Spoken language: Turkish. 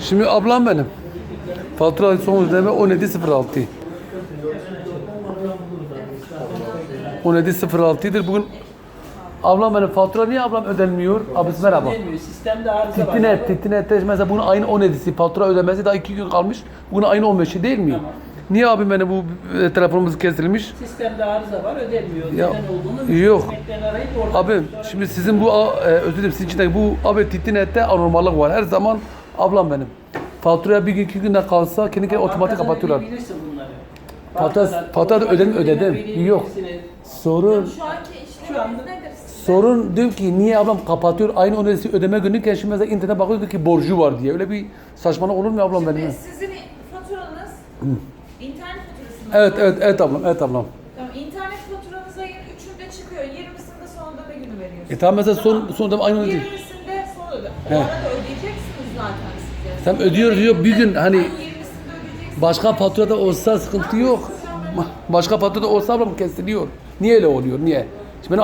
Şimdi ablam benim. Fatura son ödeme 17.06. 17.06'dır. Bugün ablam benim fatura niye ablam ödenmiyor? Abisi merhaba. Ödenmiyor. Sistemde arıza var. Titinet, titinet, mesela bunun ayın 17'si fatura ödemesi daha 2 gün kalmış. Bugün ayın 15'i değil mi? Tamam. Niye abim beni bu e, telefonumuz kesilmiş? Sistemde arıza var ödenmiyor. Ya, Neden olduğunu yok. hizmetlerini arayıp orada. Abim şimdi sizin bu a- e, özür dilerim sizin içindeki bu abi titinette anormallik var. Her zaman ablam benim. Faturaya bir gün iki günde kalsa kendi kendine otomatik kapatıyorlar. bunları. Fatura- Bankadan, fatura da ödedim, ödedim. Yok. birisine- Sorun Şu anki işlemimiz nedir? sorun diyor ki niye ablam kapatıyor aynı ödemesi ödeme günüken şimdi mesela internete bakıyor diyor ki borcu var diye. Öyle bir saçmalık olur mu ablam benim? Şimdi sizin faturanız internet faturası mı? Evet evet evet ablam evet ablam. Tamam, internet faturanız ayın 3'ünde çıkıyor. 20'sinde son ödeme günü veriyorsunuz. E tamam mesela son son ödeme aynı ödeme. 20'sinde son ödeme. O He. arada ödeyeceksiniz zaten siz. Sen ödüyor diyor bir gün hani Ayın 20'sinde ödeyeceksiniz. başka faturada olsa sıkıntı yok. Başka faturada olsa ablam kesiliyor. Niye öyle oluyor? Niye? Şimdi benim